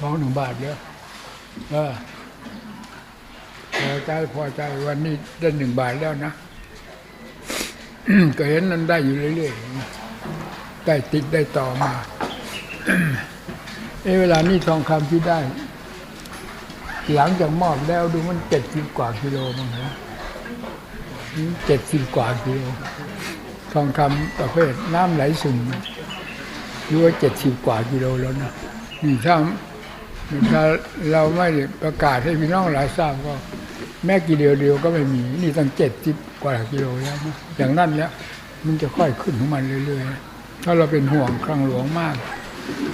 ท้องหนึ่งบาทเยอะเออพอใจพอใจวันนี้ได้หนึ่งบาทแล้วนะก็เห็นมันได้อยู่เรื่อยๆได้ติดได้ต่อมาเอเวลานี้ทองคำที่ได้ หลังจากมอบแล้วดูมันเจ็ดสิบกว่ากิโลมั้งนะเจ็ดสิบกว่ากิโลทองคำประเภทน้ำไหลซึม รู้ว่าเจ็ดสิบกว่ากิโลแล้วนะนี่ถ้าถ้าเราไม่ได้ประกาศให้พี่น้องหลายทราบก็ แม่กิโลเดียวก็ไม่มี นี่ตั้งเจ็ดสิบกว่ากิโลแล้วนะอย่างนั้นแล้วมันจะค่อยขึ้นของมันเรื่อยๆ ถ้าเราเป็นห่วงคลังหลวงมาก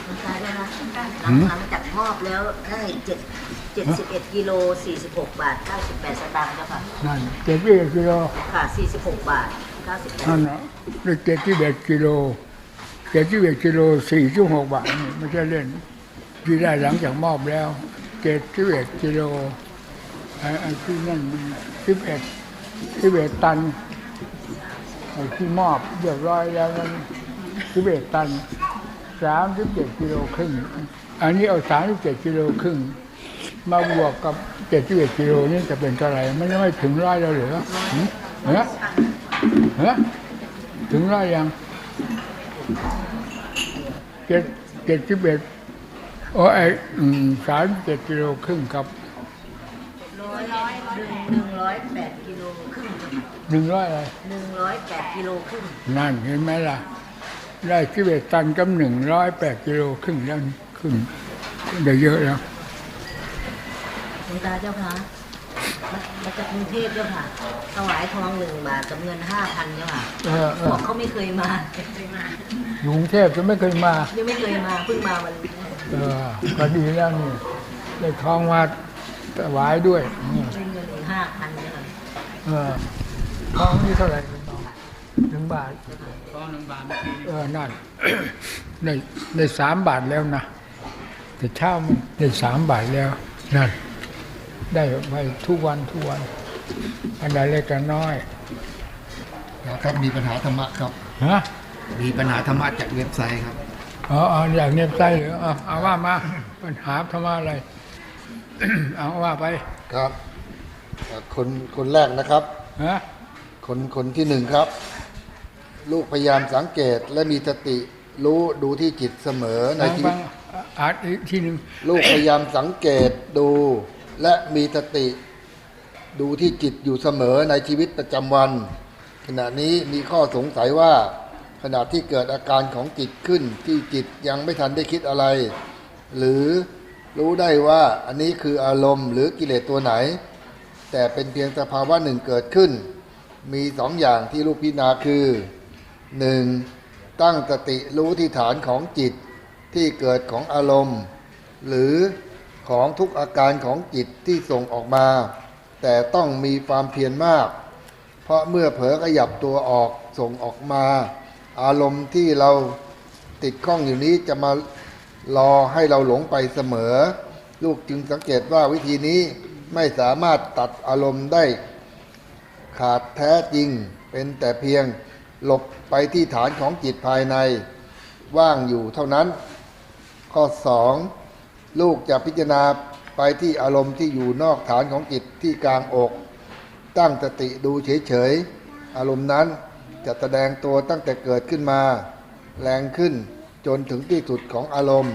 คุณตาได้นะหืมหลังจากมอบแล้วได้เจ็ดเจ็ดสิบเอ็ดกิโลสี่สิบหกบาทเก้าสิบแปดสตางค์เจ้าค่ะนั่นเจ็ดสิบเอ็ดกิโลค่ะสี่สิบหกบาทเก้าสิบแปดนั่นนะได้เจ็ดสิบเอ็ดกิโล เจ็ดสิบเอ็ดกิโลสี่สิบหกบาทนี่ไม่ใช่เล่น ที่ได้หลังจากมอบแล้วเจ็ดสิบเอ็ดกิโลไอ้ไอ้ที่นั่นสิบเอ็ดสิบเอ็ดตันไอ้ที่มอบเรียบร้อยแล้วนั้นสิบเอ็ดตันสามสิบเจ็ดกิโลครึ่งอันนี้เอาสามสิบเจ็ดกิโลครึ่งมาบวกกับเจ็ดสิบเอ็ดกิโลนี่จะเป็นเท่าไหร่มันยังไม่ถึงร้อยแล้วเหรือเหรอเหรอถึงร้อยยัง เจ็ดเจ็ดสิบเอ็ดโอ้ไอสามเจ็ดกิโลครึ่งครับร้อยร้อยหนึ่งร้อยแปดกิโลครึ่งหนึ่งร้อยอะไรหนึ่งร้อยแปดกิโลครึ่งนั่นเห็นไหมล่ะ ได้สิบเอ็ดตันกับหนึ่งร้อยแปดกิโลครึ่งแล้วครึ่งได้เยอะแล้วคุณตาเจ้าค่ะ มามาจากกรุงเทพเจ้าค่ะ ถวายทองหนึ่งบาทกับเงินห้าพันเจ้าค่ะเออเอบอกอเขาไม่เคยมาไม่เคยมา อยู่กรุงเทพจะไม่เคยมา ยังไม่เคยมาเพิ่งมาวันนี้เออก็ดีแล้วนี่ได้ทองมาถวายด้วยอืมได้เงินอีกห้าพันเจ้าค่ะเออทองนี่เท่าไหร่คุณน้องหนึ่งบาทก็หนึ่งบาทเมื่อกี้เออนั่นได้ได้สามบาทแล้วนะแต่เช้ามันได้สามบาทแล้วนั่น ได้ไปทุกวันทุกวัน อันใดเล็กอันน้อยนะครับมีปัญหาธรรมะครับ ฮะมีปัญหาธรรมะจากเว็บไซต์ครับ อ๋ออ๋ออยากเนียบใจหรือเอาเอาว่ามาปัญหาธรรมะอะไร เอาว่าไปครับคนคนแรกนะครับ ฮะคนคนที่หนึ่งครับ ลูกพยายามสังเกตและมีสติรู้ดูที่จิตเสมอในฟังชีฟัวิงตอ่านอีกทีหนึ่ง ลูกพยายามสังเกตดู และมีสติดูที่จิตอยู่เสมอในชีวิตประจำวัน ขณะนี้มีข้อสงสัยว่า ขณะที่เกิดอาการของจิตขึ้นที่จิตยังไม่ทันได้คิดอะไร หรือรู้ได้ว่าอันนี้คืออารมณ์หรือกิเลสตัวไหน แต่เป็นเพียงสภาวะหนึ่งเกิดขึ้น มีสองอย่างที่ลูกพิจารณาคือหนึ่งตั้งสติรู้ที่ฐานของจิตที่เกิดของอารมณ์ หรือ ของทุกอาการของจิตที่ส่งออกมา แต่ต้องมีความเพียรมาก เพราะเมื่อเผลอขยับตัวออกส่งออกมา อารมณ์ที่เราติดข้องอยู่นี้จะมารอให้เราหลงไปเสมอ ลูกจึงสังเกตว่าวิธีนี้ไม่สามารถตัดอารมณ์ได้ ขาดแท้จริง เป็นแต่เพียงหลบไปที่ฐานของจิตภายใน ว่างอยู่เท่านั้น ข้อ 2 ลูกจะพิจารณาไปที่อารมณ์ที่อยู่นอกฐานของจิตที่กลางอก ตั้งสติดูเฉยๆ อารมณ์นั้นจะแสดงตัวตั้งแต่เกิดขึ้นมา แรงขึ้นจนถึงที่สุดของอารมณ์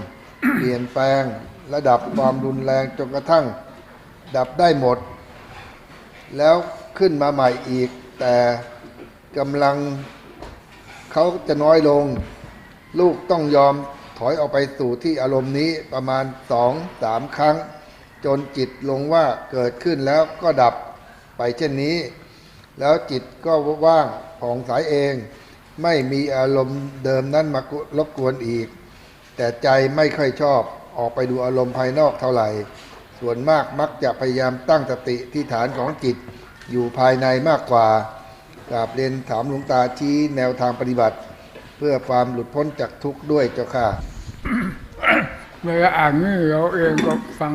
เปลี่ยนแปลงระดับความรุนแรงจนกระทั่ง ดับได้หมด แล้วขึ้นมาใหม่อีก แต่กำลังเขาจะน้อยลง ลูกต้องยอม อยออกไปสู่ที่อารมณ์นี้ประมาณสองสามครั้ง จนจิตลงว่าเกิดขึ้นแล้วก็ดับไปเช่นนี้ แล้วจิตก็ว่างผ่องใสเอง ไม่มีอารมณ์เดิมนั้นมารบกวนอีก แต่ใจไม่ค่อยชอบออกไปดูอารมณ์ภายนอกเท่าไหร่ ส่วนมากมักจะพยายามตั้งสติที่ฐานของจิตอยู่ภายในมากกว่ากราบเรียนถามหลวงตาชี้แนวทางปฏิบัติ พื่อความหลุดพ้นจากทุกข์ด้วยเจ้าค่ะเวลาอ่านนี่เราเองก็ฟัง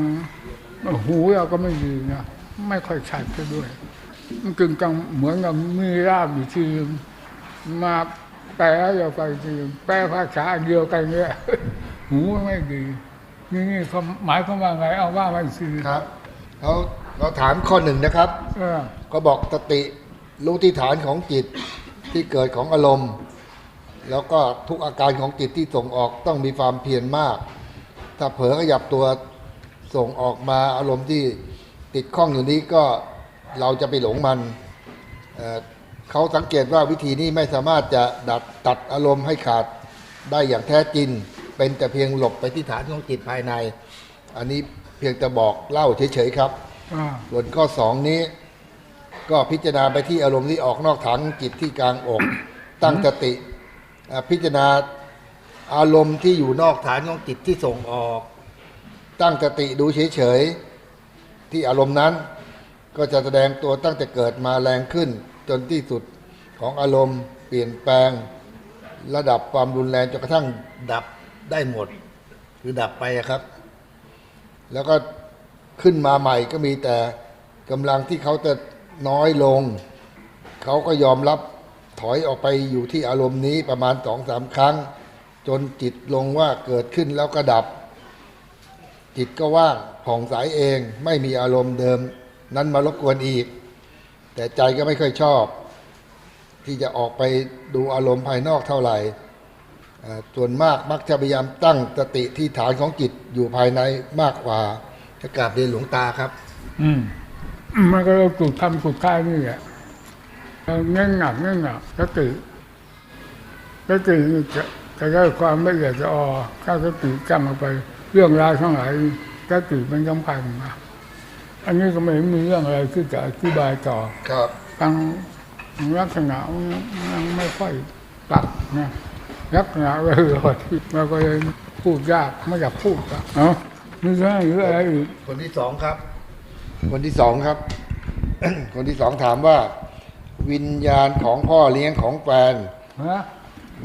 หูเราก็ไม่ดีนะไม่ค่อยชัดก็ด้วยมันกึ่งกลางเหมือนกับมีราบอยู่ทีนึงมาแปลเราไปทีนึงแปลภาษาอันเดียวกันเนี่ยหูไม่ดี นี่นี่เขาหมายความว่าไงเอาว่าไม่ซื้อครับเราเราถามข้อหนึ่งนะครับเออก็บอกสติรู้ที่ฐานของจิตที่เกิดของอารมณ์ แล้วก็ทุกอาการของจิตที่ส่งออกต้องมีความเพียรมาก ถ้าเผลอขยับตัวส่งออกมาอารมณ์ที่ติดข้องอยู่นี้ก็เราจะไปหลงมันเอ่อเขาสังเกตว่าวิธีนี้ไม่สามารถจะดัดตัดอารมณ์ให้ขาดได้อย่างแท้จริง เป็นแต่เพียงหลบไปที่ฐานของจิตภายใน อันนี้เพียงจะบอกเล่าเฉยๆครับอ่าส่วนข้อสองนี้ ก็พิจารณาไปที่อารมณ์ที่ออกนอกฐานจิตที่กลางอกตั้งสติอ่า พิจารณาอารมณ์ที่อยู่นอกฐานของจิตที่ส่งออก ตั้งสติดูเฉยๆที่อารมณ์นั้น ก็จะแสดงตัวตั้งแต่เกิดมาแรงขึ้น จนที่สุดของอารมณ์เปลี่ยนแปลง ระดับความรุนแรงจนกระทั่งดับได้หมด คือดับไปครับ แล้วก็ขึ้นมาใหม่ก็มีแต่กำลังที่เขาจะน้อยลง เขาก็ยอมรับ ถอยออกไปอยู่ที่อารมณ์นี้ประมาณสองสามครั้ง จนจิตลงว่าเกิดขึ้นแล้วก็ดับ จิตก็ว่างผ่องใสเองไม่มีอารมณ์เดิม นั้นมารบกวนอีก แต่ใจก็ไม่ค่อยชอบ ที่จะออกไปดูอารมณ์ภายนอกเท่าไหร่ส่วนมากมักจะพยายามตั้งสติที่ฐานของจิตอยู่ภายในมากกว่าจะกราบเรียนหลวงตาครับ อืมมันก็เราจุดทำจุดท้ายนี่แหละ เราเง่งหนักเง่งหนักสติสตินี่จะจะได้ความละเอียดจะออถ้าสติจำลงไป เรื่องราวทั้งหลายสติมันสำคัญนะอันนี้ก็ไม่มีเรื่องอะไรที่จะอธิบายต่อครับบางลักษณะยังไม่ค่อยปรับนะลักษณะเลยที่มันก็เลยพูดยากไม่อยากพูดอะเนาะนี่ใช่หรืออะไรอีกคนที่สองครับ คนที่สองครับ คนที่สองถามว่า วิญญาณของพ่อเลี้ยงของแฟนฮะ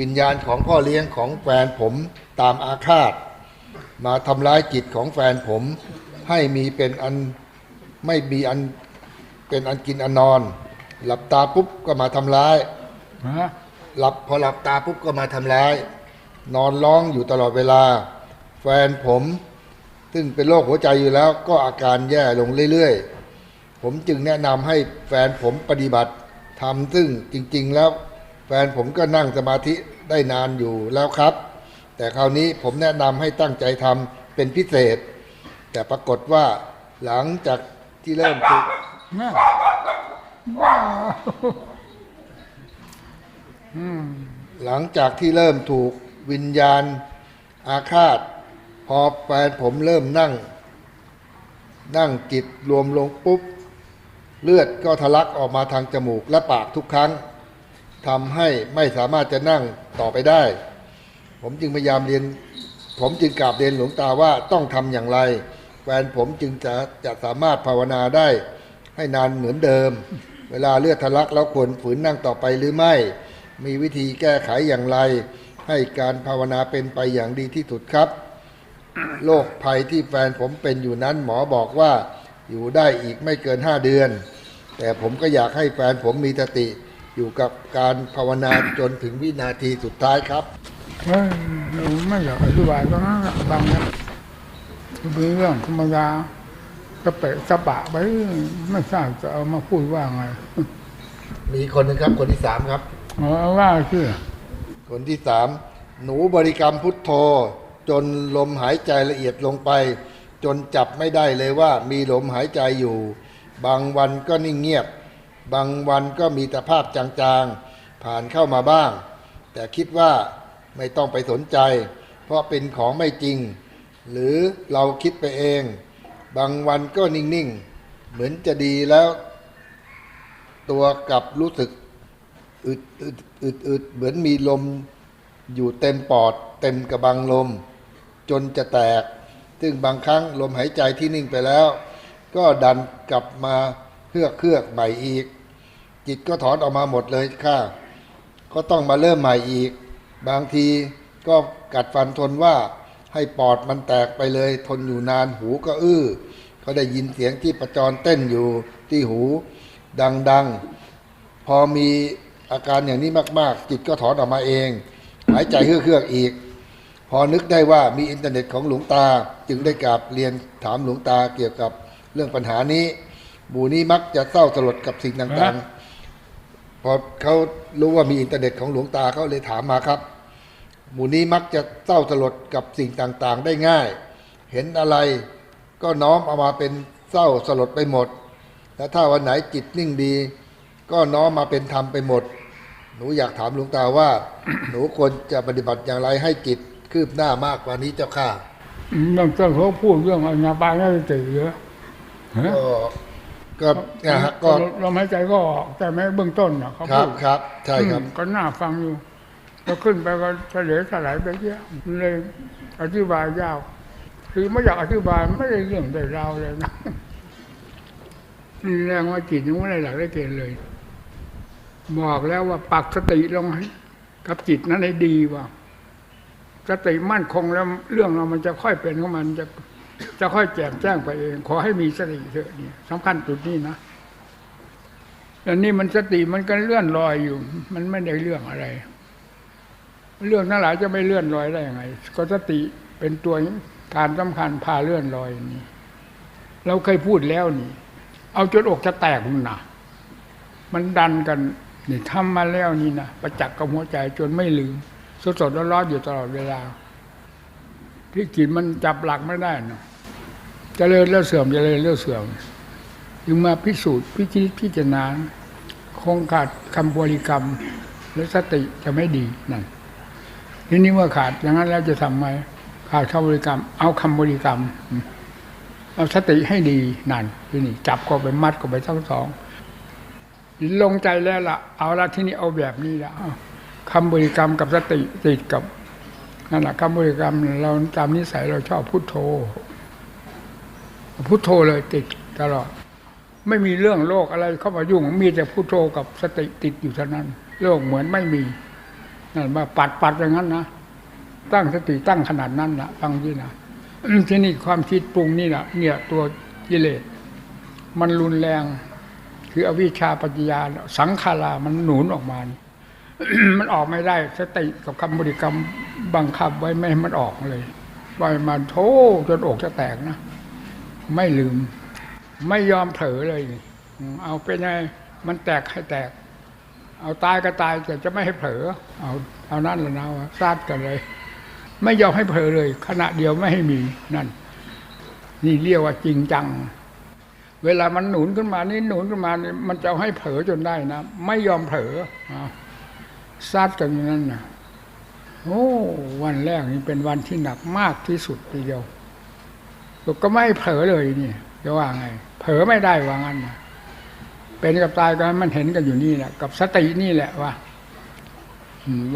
วิญญาณของพ่อเลี้ยงของแฟนผมตามอาฆาต มาทำร้ายจิตของแฟนผม ให้มีเป็นอันไม่มีอันเป็นอันกินอันนอน หลับตาปุ๊บก็มาทำร้าย ฮะหลับพอหลับตาปุ๊บก็มาทำร้าย นอนร้องอยู่ตลอดเวลา แฟนผม ซึ่งเป็นโรคหัวใจอยู่แล้วก็อาการแย่ลงเรื่อยๆ ผมจึงแนะนำให้แฟนผมปฏิบัติ ทำซึ่งจริง ๆ แล้วแฟนผมก็นั่งสมาธิได้นานอยู่แล้วครับ แต่คราวนี้ผมแนะนำให้ตั้งใจทำเป็นพิเศษ แต่ปรากฏว่าหลังจากที่เริ่มฝึกแม่ว้าวอืมหลังจากที่เริ่มถูกวิญญาณอาฆาต พอแฟนผมเริ่มนั่ง นั่งจิตรวมลงปุ๊บ เลือดก็ทะลักออกมาทางจมูกและปากทุกครั้งทำให้ไม่สามารถจะนั่งต่อไปได้ ผมจึงพยายามเรียน ผมจึงกราบเรียนหลวงตาว่าต้องทำอย่างไร แฟนผมจึงจะจะสามารถภาวนาได้ให้นานเหมือนเดิม เวลาเลือดทะลักแล้วควรฝืนนั่งต่อไปหรือไม่ มีวิธีแก้ไขอย่างไร ให้การภาวนาเป็นไปอย่างดีที่สุดครับ โรคภัยที่แฟนผมเป็นอยู่นั้นหมอบอกว่า อยู่ได้อีกไม่เกินห้าเดือน แต่ผมก็อยากให้แฟนผมมีสติอยู่กับการภาวนาจนถึงวินาทีสุดท้ายครับเฮ้ยเราไม่อยากอธิบายก็งั้นอะบางนะเป็นเรื่องธรรมดากระเปะกระปะไปไม่ทราบจะเอามาพูดว่าไง มีคนหนึ่งครับคนที่สามครับเอาว่าคือคนที่สามหนูบริกรรมพุทโธ จนลมหายใจละเอียดลงไป จนจับไม่ได้เลยว่ามีลมหายใจอยู่ บางวันก็นิ่งเงียบ บางวันก็มีแต่ภาพจางๆ ผ่านเข้ามาบ้าง แต่คิดว่าไม่ต้องไปสนใจ เพราะเป็นของไม่จริง หรือเราคิดไปเอง บางวันก็นิ่งๆ เหมือนจะดีแล้ว ตัวกลับรู้สึกอึดอึดอึดอึดเหมือนมีลมอยู่เต็มปอด เต็มกระบังลม จนจะแตก ซึ่งบางครั้งลมหายใจที่นิ่งไปแล้ว ก็ดันกลับมาเพื่อกเครือกใหม่อีก จิตก็ถอนออกมาหมดเลยค่ะ ก็ต้องมาเริ่มใหม่อีก บางทีก็กัดฟันทนว่าให้ปอดมันแตกไปเลย ทนอยู่นานหูก็อื้อเขาได้ยินเสียงที่ประจรเต้นอยู่ที่หู ดังๆ พอมีอาการอย่างนี้มาก ๆ จิตก็ถอนออกมาเอง หายใจเฮือกๆอีก พอนึกได้ว่ามีอินเทอร์เน็ตของหลวงตา จึงได้กราบเรียนถามหลวงตาเกี่ยวกับเรื่องปัญหานี้ หมู่นี้มักจะเศร้าสลดกับสิ่งต่างๆ พอเขารู้ว่ามีอินเทอร์เน็ตของหลวงตาเขาเลยถามมาครับ หมู่นี้มักจะเศร้าสลดกับสิ่งต่างๆ ได้ง่าย เห็นอะไรก็น้อมเอามาเป็นเศร้าสลดไปหมด และถ้าวันไหนจิตนิ่งดี ก็น้อมมาเป็นธรรมไปหมด หนูอยากถามหลวงตาว่า หนูควรจะปฏิบัติอย่างไรให้จิต คืบหน้ามากกว่านี้เจ้าค่ะอืมเรื่องต้นเขาพูดเรื่องอนาปานสติเยอะฮะก็ก็นะฮะก็ลมหายใจก็ออกแต่ไม่เบื้องต้นนะเขาครัพูบดครับ ใช่ครับอืมก็น่าฟังอยู่แล้วขึ้นไปก็เฉลยถลายไปเยอะเลยอธิบายยาว คือไม่อยากอธิบายไม่ได้เรื่องได้ราวเลยนะนี่แรงว่าจิตยังไม่ได้หลักได้เกณฑ์เลย บอกแล้วว่าปักสติลงให้กับจิตนั้นให้ดีว่า สติมั่นคงแล้วเรื่องเรามันจะค่อยเป็นของมันจะจะค่อยแจ่มแจ้งไปเอง ขอให้มีสติเถอะนี่สำคัญจุดนี้นะอันนี้มันสติมันก็เลื่อนลอยอยู่ มันไม่ได้เรื่องอะไร เรื่องนั้นหลายจะไม่เลื่อนลอยได้ยังไง ก็สติเป็นตัวการสำคัญพาเลื่อนลอยนี่เราเคยพูดแล้วนี่ เอาจนอกจะแตกมันนะมันดันกันนี่ทำมาแล้วนี่นะประจักษ์กับหัวใจจนไม่ลืม สดสดร้อนๆอยู่ตลอดเวลา ที่จิตมันจับหลักไม่ได้นะจะเจริญแล้วเสื่อมจเจริญแล้วเสื่อมจึงมาพิสูจน์พิจิตรพิจารณาคงขาดคำบริกรรม และสติจะไม่ดีนั่นทีนี้เมื่อขาดอย่างนั้นแล้วจะทำไงขาดคำบริกรรม เอาคำบริกรรม เอาสติให้ดีนั่นที่นี่จับก็ไปมัดก็ไปทั้งสองลงใจแล้วล่ะ เอาละที่นี่เอาแบบนี้ละ เอาคำบริกรรมกับสติติดกับนั่นแหละคำบริกรรมเราตามนิสัยเราชอบพุทโธพุทโธเลยติดตลอด ไม่มีเรื่องโลกอะไรเข้ามายุ่ง มีแต่พุทโธกับสติติดอยู่เท่านั้น โลกเหมือนไม่มีนั่นมาปัดปัดอย่างนั้นนะตั้งสติตั้งขนาดนั้นนะฟังที่นะที่นี่ความคิดปรุงนี่นะเนี่ยตัวกิเลสมันรุนแรง คืออวิชชาปัญญาสังขารามันหนุนออกมานี่ มันออกไม่ได้ สติกับคำบริกรรมบังคับไว้ไม่ให้มันออกเลยปล่อยมันโถจนอกจะแตกนะไม่ลืม ไม่ยอมเผลอเลย เอาเป็นไงมันแตกให้แตก เอาตายก็ตายแต่จะไม่ให้เผลอเอาเอานั่นแหละนะซาดกันเลย ไม่ยอมให้เผลอเลย ขณะเดียวไม่ให้มีนั่น นี่เรียกว่าจริงจัง เวลามันหนุนขึ้นมานี่หนุนขึ้นมานี่มันจะให้เผลอจนได้นะ ไม่ยอมเผลอ ซัดกันอย่างนั้นนะโอ้วันแรกนี่เป็นวันที่หนักมากที่สุดทีเดียวก็ไม่เผลอเลยนี่จะว่าไง เผลอไม่ได้ว่างั้นนะเป็นกับตายกันมันเห็นกันอยู่นี่แหละกับสตินี่แหละว่า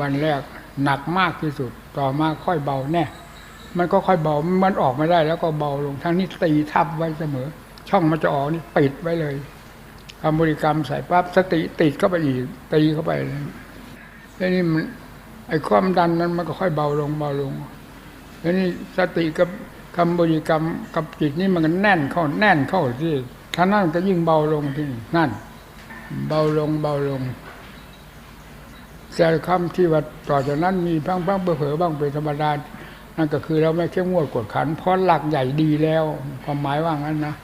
วันแรกหนักมากที่สุด ต่อมาค่อยเบาแน่ มันก็ค่อยเบา มันออกม่ได้ แล้วก็เบาลงทั้งนี้ตีทับไว้เสมอ ช่องมันจะออกนี่ปิดไว้เลยคำบริกรรมใส่ปั๊บสติติดเข้าไปอีกตีเข้าไปเลย แล้วนี่มันไอ้ความดันนั้นมันก็ค่อยเบาลงเบาลง แล้วนี่สติกับคำบริกรรมกับจิตนี่มันก็แน่นเข้าแน่นเข้าที่ท่านั่นก็ยิ่งเบาลงที่นี่นั่น เบาลงเบาลงแต่คำที่ว่าต่อจากนั้นมีพังพังเผลอบ้างเป็นธรรมดานั่นก็คือเราไม่เข้มงวดกดขันเพราะหลักใหญ่ดีแล้ว ความหมายว่างั้นนะ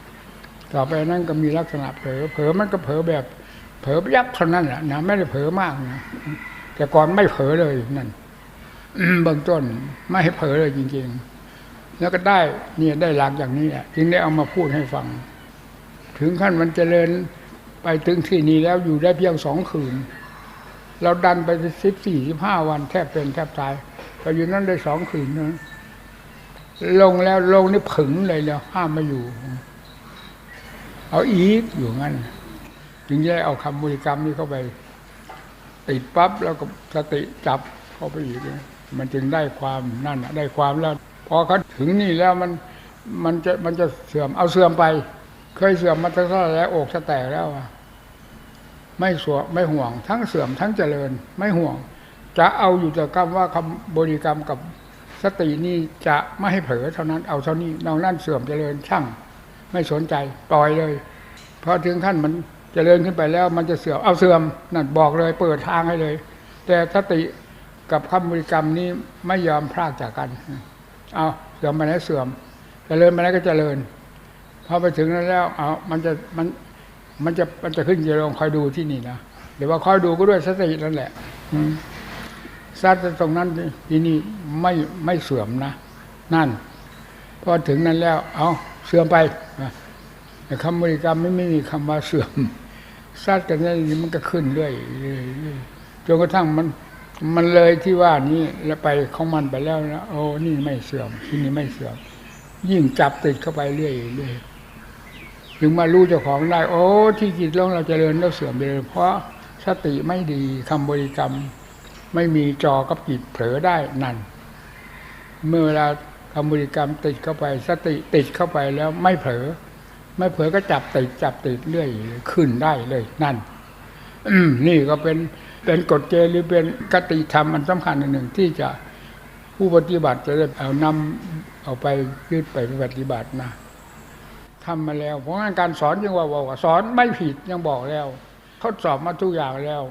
ต่อไปนั้นก็มีลักษณะเผลอเผลอมันก็เผลอแบบ เผลอยับเท่านั้นแหละนะไม่ได้เผลอมากนะ แต่ก่อนไม่เผลอเลยนั่นเบื้องต้นไม่ให้เผลอเลยจริง ๆ แล้วก็ได้เนี่ยได้หลักอย่างนี้แหละจึงได้เอามาพูดให้ฟัง ถึงขั้นมันเจริญไปถึงที่นี้แล้วอยู่ได้เพียงสองคืน เราดันไปสิบสี่สิบห้าวันแทบเป็นแทบตายไปอยู่นั่นได้สองคืนนะลงแล้วลงนี่ผึ่งเลยแล้วห้ามไมาอยู่ เอาอีกอยู่งั้นถึงได้เอาคำบริกรรมนี้เข้าไป ติดปั๊บแล้วก็สติจับเข้าไปอีกมันจึงได้ความนั่นได้ความแล้ว พอเขาถึงนี่แล้วมันมันจะมันจะเสื่อมเอาเสื่อมไป เคยเสื่อมมาตั้งเท่แล้วอกจะแตกแล้วอะไม่สวไม่ห่วง ทั้งเสื่อมทั้งเจริญ ไม่ห่วง จะเอาอยู่แต่คำว่าคำบริกรรมกับสตินี่จะไม่ให้เผลอเท่านั้นเอาเท่านี้นอกนั้นเสื่อมเจริญช่าง ไม่สนใจปล่อยเลย เพราะถึงขั้นมัน จเจริญขึ้นไปแล้วมันจะเสื่อมเอาเสื่อมนั่นบอกเลย เปิดทางให้เลย แต่สติกับคำบริกรรมนี้ไม่ยอมพลากจากกัน เอาเสื่อมไปไหนเสื่อมจเจริญไปไหนก็เจริญพอไปถึงนั้นแล้ว เอามันจะมันมันจะมันจะขึ้นจะลงคอยดูที่นี่นะเดี๋ยวว่าคอยดูก็ด้วยสตินั่นแหละอืมซัดตรงนั้นที่นี่ไม่ไม่เสื่อมนะนั่นพอถึงนั้นแล้ว เอาเสื่อมไปแต่คำบริกรรมไม่ไม่มีคำว่าเสื่อม ซัดกันนี่มันก็ขึ้นเรื่อยจนกระทั่งมันมันเลยที่ว่านี้แล้วไปของมันไปแล้วนะโอ้นี่ไม่เสื่อมที่นี่ไม่เสื่อม ยิ่งจับติดเข้าไปเรื่อยเรื่อยถึงมารู้เจ้าของได้ โอ้ ที่จิตลงเราจเจริญแล้วเสื่อมไปเลยเพราะสติไม่ดีคำบริกรรม ไม่มีจอกับจิตเผลอได้นั่น เมื่อเวลาคำบริกรรมติดเข้าไป สติติดเข้าไปแล้วไม่เผลอ ไม่เผลอก็จับติดจับติดเรื่อยขึ้นได้เลยนั่นนี่ก็เป็นเป็นกฎเกณฑ์หรือเป็นกติธรรมอันสำคัญหนึ่งที่จะผู้ปฏิบัติจะได้เอานำเอาไปยึดไปปฏิบัตินะทำมาแล้ว เพราะงั้นการสอนยังว่าบอกว่าสอนไม่ผิดยังบอกแล้ว ทดสอบมาทุกอย่างแล้ว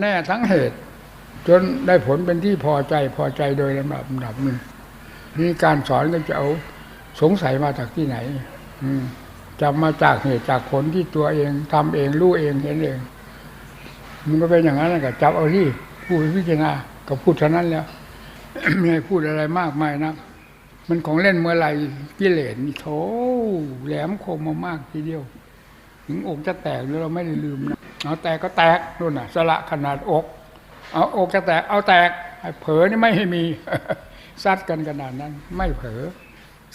แน่ทั้งเหตุ จนได้ผลเป็นที่พอใจพอใจโดยลำดับลำดับหนึ่งนี่การสอนก็จะเอาสงสัยมาจากที่ไหน จะมาจากเหตุจากผลที่ตัวเองทำเองรู้เองเห็นเอง มันก็เป็นอย่างนั้นแหละก็จับเอาที่พูดพิจารณาก็พูดเท่านั้นแล้วไม่ให้พูดอะไรมากมายนะมันของเล่นเมื่อไหรกิเลสโถแหลมคมมามากทีเดียว ถึงอกจะแตกเราไม่ได้ลืมนะเอาแตกก็แตกนู่นน่ะ สละขนาดอก เอาอกจะแตกเอาแตกไอ้เผลอนี่ไม่ให้มีซัดกันขนาดนั้น ไม่เผลอ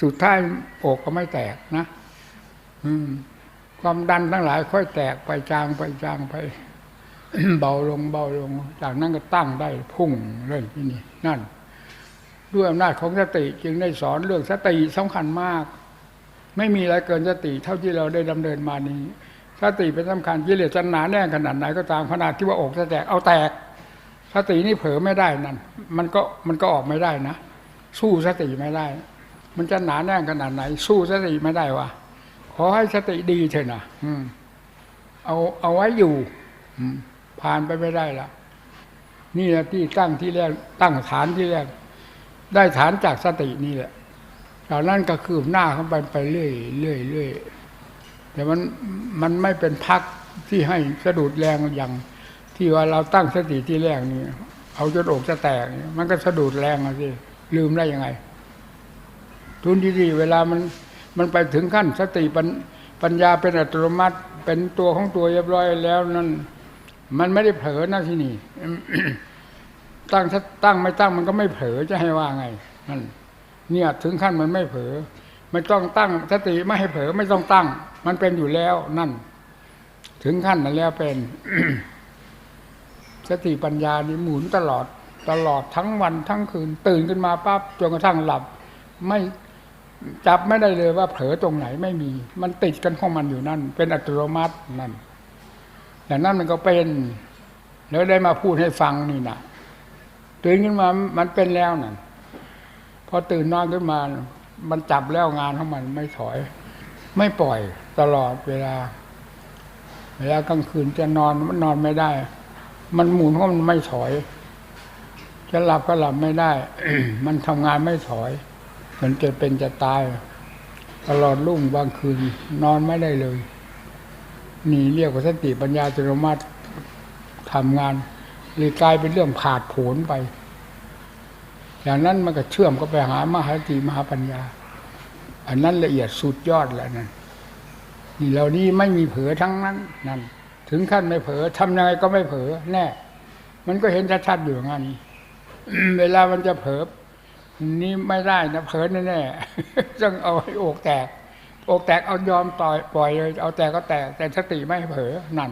สุดท้ายอกก็ไม่แตกนะความดันทั้งหลายค่อยแตกไปจางไปจางไป เบาลงเบาลง จากนั้นก็ตั้งได้พุ่งเรื่อยที่นี่นั่น ด้วยอำนาจของสติจึงได้สอนเรื่องสติสำคัญมาก ไม่มีอะไรเกินสติ เท่าที่เราได้ดำเนินมานี้สติเป็นสำคัญกิเลสจะหนาแน่นขนาดไหนก็ตามขนาดที่ว่าอกจะแตกเอาแตก สตินี่เผลอไม่ได้นั่นมันก็มันก็ออกไม่ได้นะสู้สติไม่ได้ มันจะหนาแน่นขนาดไหน สู้สติไม่ได้วะขอให้สติดีเถอะนะเอาเอาไว้อยู่ผ่านไปไม่ได้ละนี่แหละที่ตั้งที่แรกตั้งฐานที่แรก ได้ฐานจากสตินี่แหละจากนั้นก็คืบหน้าเข้าไปไปเรื่อยเรื่อยเรื่อยแต่มันมันไม่เป็นพักที่ให้สะดุดแรงอย่าง ที่ว่าเราตั้งสติที่แรกนี่เอาจนอกจะแตกมันก็สะดุดแรงอะสิลืมได้ยังไง ทุนดีๆเวลามันมันไปถึงขั้นสติปัญปัญญาเป็นอัตโนมัติ เป็นตัวของตัวเรียบร้อยแล้วนั่นมันไม่ได้เผลอนะที่นี่ตั้งตั้งไม่ตั้งมันก็ไม่เผลอจะให้ว่าไงนั่นเนี่ยถึงขั้นมันไม่เผลอไม่ต้องตั้งสติไม่ให้เผลอไม่ต้องตั้ง มันเป็นอยู่แล้วนั่น ถึงขั้นนั้นแล้วเป็นสติปัญญานี่หมุนตลอด ตลอดทั้งวันทั้งคืน ตื่นขึ้นมาปั๊บจนกระทั่งหลับ ไม่ จับไม่ได้เลยว่าเผลอตรงไหนไม่มี มันติดกันของมันอยู่นั่น เป็นอัตโนมัตินั่นอย่างนั้นมันก็เป็น แล้วได้มาพูดให้ฟังนี่นะตื่นขึ้นมามันเป็นแล้วนั่นพอตื่นนอนขึ้นมา มันจับแล้วงานของมันไม่ถอย ไม่ปล่อยตลอดเวลา เวลากลางคืนจะนอนมันนอนไม่ได้ มันหมุนเพราะมันไม่ถอย จะหลับก็หลับไม่ได้ มันทำงานไม่ถอย มันจะเป็นจะตาย ตลอดรุ่งบางคืน นอนไม่ได้เลย นี่เรียกว่าสติปัญญาอัตโนมัติทำงานเลยกลายเป็นเรื่องผาดผนไป อย่างนั้นมันก็เชื่อมก็ไปหามหาสติมหาปัญญา อันนั้นละเอียดสุดยอดแล้วนั่นนี่เหล่านี้ไม่มีเผลอทั้งนั้นนั่นถึงขั้นไม่เผลอทำยังไงก็ไม่เผลอแน่ มันก็เห็นชัดๆอยู่อย่างนั้นเวลามันจะเผลอ นี่ไม่ได้นะเผลอแน่ๆต้องเอาให้อกแตก อกแตกเอายอมต่อยปล่อยเลยเอาแตกก็แตก แต่สติไม่เผลอนั่น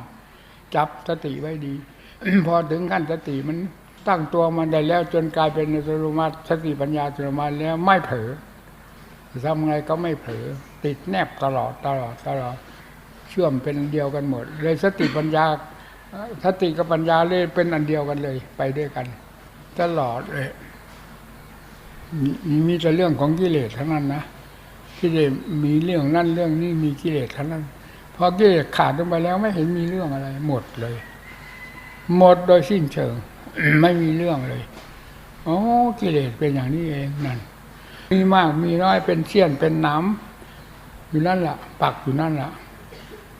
จับสติไว้ดี พอถึงขั้นสติมันตั้งตัวมันได้แล้วจนกลายเป็นอัตโนมัติสติปัญญาอัตโนมัติแล้วไม่เผลอทำไงก็ไม่เผลอติดแนบตลอดตลอดตลอด เชื่อมเป็นเดียวกันหมด เลยสติปัญญาสติกับปัญญาเลยเป็นอันเดียวกันเลย ไปด้วยกัน ตลอดเลย มีมีแต่เรื่องของกิเลสทั้งนั้นนะที่ได้มีเรื่องนั่นเรื่องนี้มีกิเลสทั้งนั้นพอกิเลสขาดลงไปแล้วไม่เห็นมีเรื่องอะไร หมดเลย หมดโดยสิ้นเชิง ไม่มีเรื่องเลยอ๋อกิเลสเป็นอย่างนี้เองนั่นมีมากมีน้อยเป็นเสี้ยนเป็นน้ำอยู่นั่นแหละปักอยู่นั่นแหละ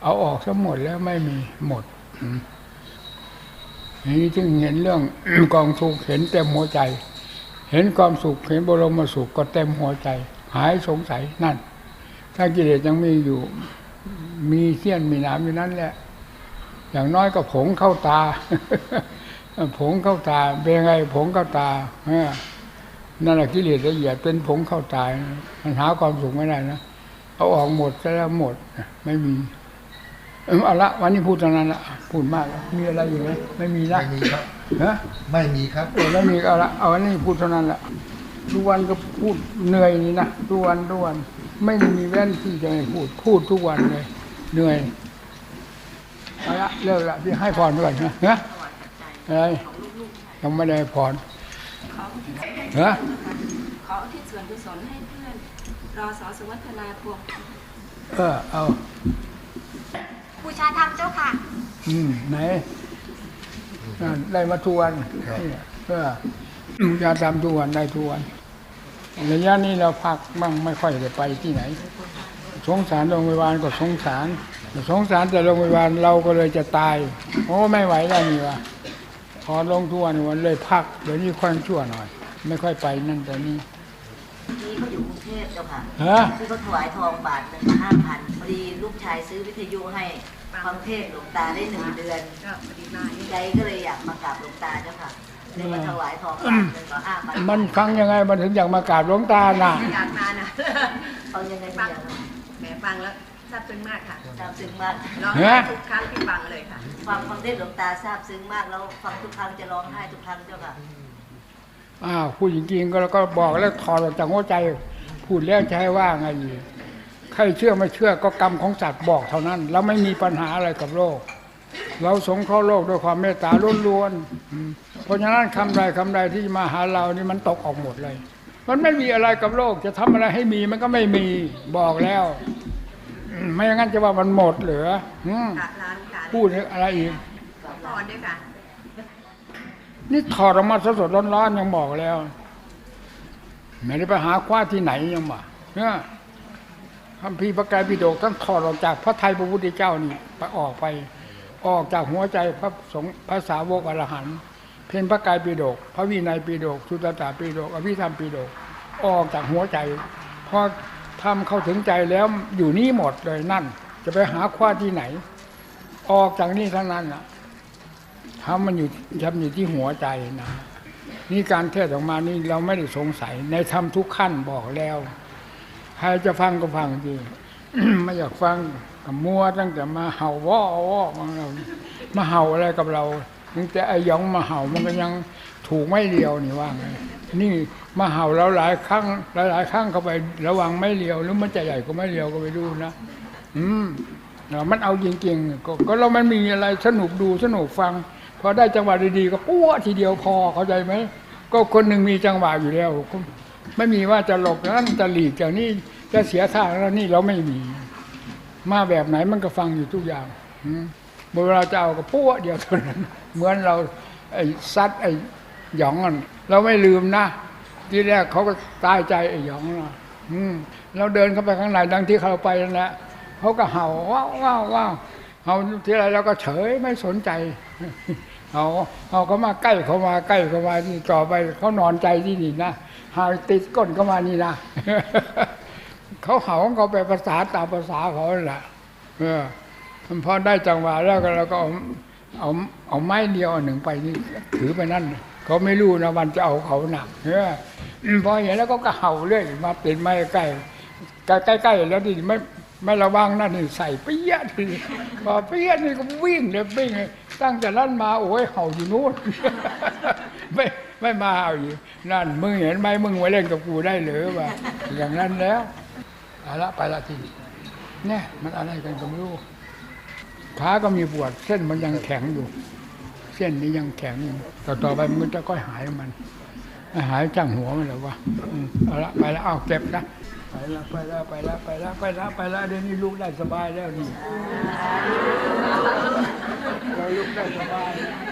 เอาออกซะหมดแล้วไม่มีหมดอืมนี่จึงเห็นเรื่องกองทุกข์เห็นเต็มหัวใจ เห็นความสุขเห็นบรมสุขก็เต็มหัวใจ หายสงสัยนั่น ถ้ากิเลสยังมีอยู่ มีเสี้ยนมีหน้ำอยู่นั่นแหละ อย่างน้อยก็ผงเข้าตา ผงเข้าตา เป็นไงผงเข้าตาเออนั่นแหละกิเลสละเอียดเป็นผงเข้าตามันหาความสุขไม่ได้นะเอาออกหมดแล้วหมดไม่มีเอาละวันนี้พูดเท่านั้นละพูดมากแล้วมีอะไรอยู่ไหมไม่มีละไม่มีครับ ฮะไม่มีครับเออไม่มีก็เอาละเอาอันนี้พูดเท่านั้นละทุกวันก็พูดเหนื่อยนี่นะทุกวันทุกวัน ไม่ได้มีแว่นที่จะไม่พูด พูดทุกวันเลย เหนื่อยเอาละเลิกละพี่ให้พรก่อนนะฮะอะไรยังไม่ได้พรฮะขออุทิศส่วนกุศลให้เพื่อนรอสอสุวัฒนาพวงเออเอาบูชาธรรมเจ้าค่ะ อืม ไหนนั่น ได้มาทุกวันนี่เออมุจาตามทุกวันได้ทุกวันระยะนี้เราพักบ้างไม่ค่อยได้ไปที่ไหน สงสารโรงพยาบาลก็สงสารสงสารแต่โรงพยาบาลเราก็เลยจะตายโอ้ไม่ไหวแล้วนี่วะพอลงทุกวันวันเลยพักเดี๋ยวนี้ค่อยชั่วหน่อย ไม่ค่อยไปนั่นแต่นี่นี่เขาอยู่กรุงเทพเจ้าค่ะฮะที่เขาถวายทองบาทหนึ่งห้าพันพอดีลูกชายซื้อวิทยุให้ ฟังเทศน์หลวงตาได้หนึ่งเดือนก็ปฏิมาใจก็เลยอยากมากราบหลวงตาเจ้าค่ะเลยมาถวายทองบาทหนึ่งต่อห้าพันมันฟังยังไงมันถึงอยากมากราบหลวงตาน่ะอยากมานะฟังยังไงฟัเนี่งยแหมฟังแล้วซาบซึ้งมากค่ะทราบซึ้งมากร้องไห้ทุกครั้งที่ฟังเลยค่ะฟังฟังเทศน์หลวงตาทราบซึ้งมากแล้วฟังทุกครั้งจะร้องไห้ทุกครั้งเจ้าค่ะอ้าวพูดจริงๆก็แล้วก็บอกแล้วถอดออกจากหัวใจ พูดแล้วจะให้ว่าไงดี ใครเชื่อไม่เชื่อก็กรรมของสัตว์บอกเท่านั้นเราไม่มีปัญหาอะไรกับโลก เราสงเคราะห์โลกด้วยความเมตตาล้วนๆอืมเพราะฉะนั้นคำใดคำใดที่มาหาเรานี่มันตกออกหมดเลย มันไม่มีอะไรกับโลก จะทำอะไรให้มีมันก็ไม่มีบอกแล้วอืมไม่อย่างนั้นจะว่ามันหมดเหรือค่ะร้านค่ะพูดอะไรอีกพรด้วยค่ะนี่ถอดออกมาสดๆร้อนๆยังบอกแล้วไม่ได้ไปหาคว้าที่ไหนยังบ่เนี่ย คำพีร์พระไตรปิฎกท่านถอดออกจากพระไทยพระพุทธเจ้านี่ไปออกไป ออกจากหัวใจพระสงฆ์พระสาวกอรหันต์เพนพระไตรปิฎกพระวินัยปิฎกสุตตาปิฎกอภิธรรมปิฎกออกจากหัวใจพอทำเข้าถึงใจแล้วอยู่นี่หมดเลยนั่น จะไปหาคว้าที่ไหน ออกจากนี่ทั้งนั้นน่ะทำมันอยู่ทำอยู่ที่หัวใจนะนี่การเทศออกมานี่เราไม่ได้สงสัยในธรรมทุกขั้นบอกแล้ว ใครจะฟังก็ฟังจริงไม่อยากฟังก็มัวตั้งแต่มาเห่าว่อว่อของเรามาเห่าอะไรกับเราตั้งแต่ไอ้ยองมาเห่ามันก็ยังถูกไม่เลียวนี่ว่าไงนี่มาเห่าเราหลายครั้งหลายหลายครั้งเข้าไประวังไม่เลียวหรือมันจะใหญ่ก็ไม่เลียวก็ไปดูนะอืมเนาะมันเอาจริงๆก็ก็เรามันมีอะไรสนุกดูสนุกฟังพอได้จังหวะดีๆก็ปั้วทีเดียวพอเข้าใจไหมก็คนหนึ่งมีจังหวะอยู่แล้ว ไม่มีว่าจะหลบนั้นจะหลีกจากนี้จะเสียท่าแล้วนี่เราไม่มี มาแบบไหนมันก็ฟังอยู่ทุกอย่างอืมเวลาจะเอาก็ปั้วเดียวเท่านั้นเหมือนเราไอ้ซัดไอ้หยองอะเราไม่ลืมนะที่แรกเขาก็ตายใจไอ้หยองนะอืมเราเดินเข้าไปข้างในดังที่เขาไปนั่นแหละเขาก็เห่าว้าวว้าวว้าวเห่าที่ไรเราก็เฉยไม่สนใจ เอาเอาเขามาใกล้เขามาใกล้เขามานี่ต่อไปเขานอนใจที่นี่นะหาติดก้นเขามานี่นะเขาเห่าของเขาไปภาษาตามภาษาเขาแหละเออพอได้จังหวะแล้วก็เราก็เอาเอาเอาไม้เดียวหนึ่งไปนี่ถือไปนั่นเขาไม่รู้นะวันจะเอาเขาหนักเอออืมพอเห็นแล้วก็กระเห่าเรื่อยมาเป็นไม้ใกล้ใกล้ใกล้ๆแล้วนี่ไม่ไม่ระวังนั่นนี่ใส่เปี้ยะทีพอเปี้ยนี่ก็วิ่งเลยวิ่งเลย ตั้งแต่นั้นมาโอ้ยเห่าอยู่นู้นไม่ไม่มาเอาอยู่นั่นมึงเห็นไหมมึงมาเล่นกับกูได้หรือวะอย่างนั้นแล้วเอาละไปละทีเนี่ยมันอะไรกันก็ไม่รู้ขาก็มีปวดเส้นมันยังแข็งอยู่ เส้นนี้ยังแข็งอยู่ต่อต่อไปมันจะค่อยหายมันหายจังหัวมันแล้ววะเอาละไปล้วเอาเก็บนะไปแล้วไปแล้วไปแล้วไปแล้วไปแล้วไปแล้วเดี๋ยวนี้ลูกได้สบายแล้วนี่ เราลูกได้สบาย